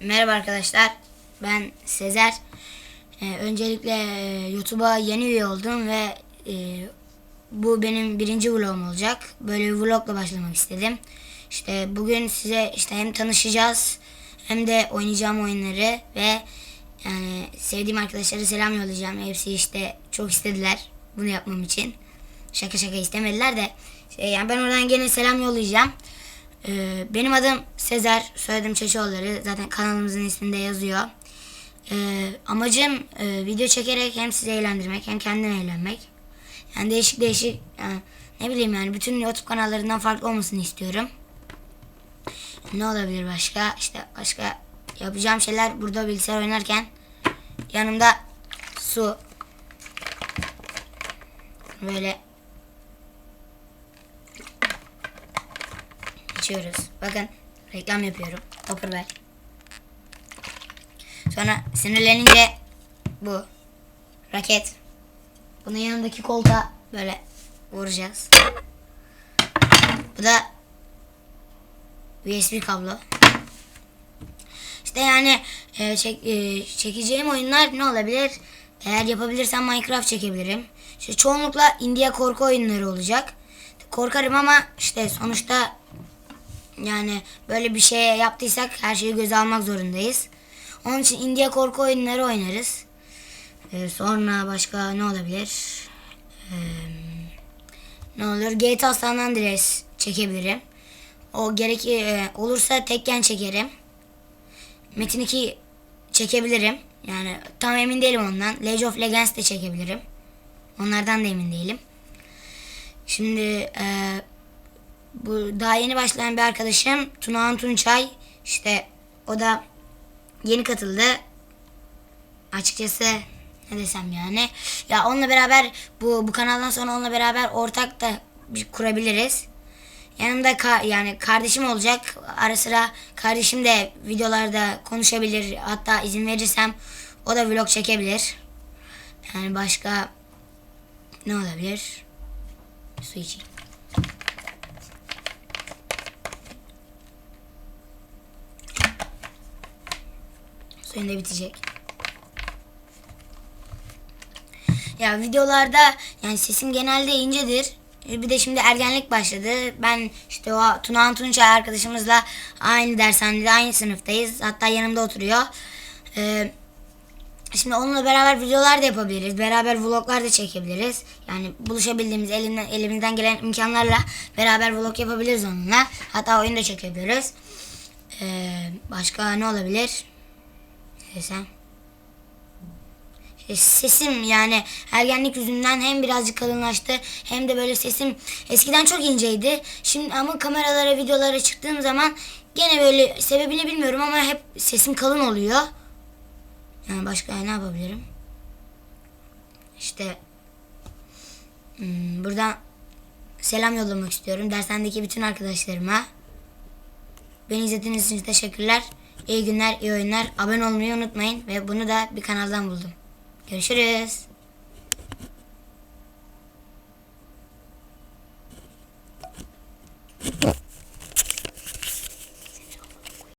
Merhaba arkadaşlar. Ben Sezer. Ee, öncelikle e, YouTube'a yeni üye oldum ve e, bu benim birinci vlogum olacak. Böyle bir vlogla başlamak istedim. İşte bugün size işte hem tanışacağız hem de oynayacağım oyunları ve yani sevdiğim arkadaşlara selam yollayacağım. Hepsi işte çok istediler bunu yapmam için. Şaka şaka istemediler de şey, yani ben oradan gene selam yollayacağım. Ee, benim adım Sezer, soyadım Çeşoğulları. Zaten kanalımızın isminde yazıyor. Ee, amacım e, video çekerek hem sizi eğlendirmek hem kendim eğlenmek. Yani değişik değişik yani ne bileyim yani bütün YouTube kanallarından farklı olmasını istiyorum. Ne olabilir başka? İşte başka yapacağım şeyler burada bilgisayar oynarken yanımda su böyle içiyoruz. Bakın reklam yapıyorum. Topper ver. Sonra sinirlenince bu raket. Bunun yanındaki koltuğa böyle vuracağız. Bu da USB kablo. İşte yani e, çek, e, çekeceğim oyunlar ne olabilir? Eğer yapabilirsem Minecraft çekebilirim. İşte çoğunlukla India korku oyunları olacak. Korkarım ama işte sonuçta yani böyle bir şey yaptıysak her şeyi göze almak zorundayız. Onun için India korku oyunları oynarız. Ee, sonra başka ne olabilir? Ee, ne olur? GTA San Andreas çekebilirim. O gerek e, olursa Tekken çekerim. Metin 2 çekebilirim. Yani tam emin değilim ondan. League of Legends de çekebilirim. Onlardan da emin değilim. Şimdi e, bu daha yeni başlayan bir arkadaşım Tunağan Tunçay. İşte o da yeni katıldı. Açıkçası ne desem yani. Ya onunla beraber bu bu kanaldan sonra onunla beraber ortak da kurabiliriz. Yanımda ka- yani kardeşim olacak. Ara sıra kardeşim de videolarda konuşabilir. Hatta izin verirsem o da vlog çekebilir. Yani başka ne olabilir? Su içeyim. Da bitecek. Ya videolarda yani sesim genelde incedir. E, Bir de şimdi ergenlik başladı. Ben işte o Tuna Tunçay arkadaşımızla aynı dershanede aynı sınıftayız. Hatta yanımda oturuyor. Ee, şimdi onunla beraber videolar da yapabiliriz. Beraber vloglar da çekebiliriz. Yani buluşabildiğimiz elimden, elimizden gelen imkanlarla beraber vlog yapabiliriz onunla. Hatta oyun da çekebiliriz. Ee, başka ne olabilir? Desem? E, sesim yani ergenlik yüzünden hem birazcık kalınlaştı hem de böyle sesim eskiden çok inceydi. Şimdi ama kameralara videolara çıktığım zaman gene böyle sebebini bilmiyorum ama hep sesim kalın oluyor. Yani başka ne yapabilirim? İşte hmm, buradan selam yollamak istiyorum dershanedeki bütün arkadaşlarıma. Beni izlediğiniz için teşekkürler. İyi günler, iyi oyunlar. Abone olmayı unutmayın ve bunu da bir kanaldan buldum. Görüşürüz.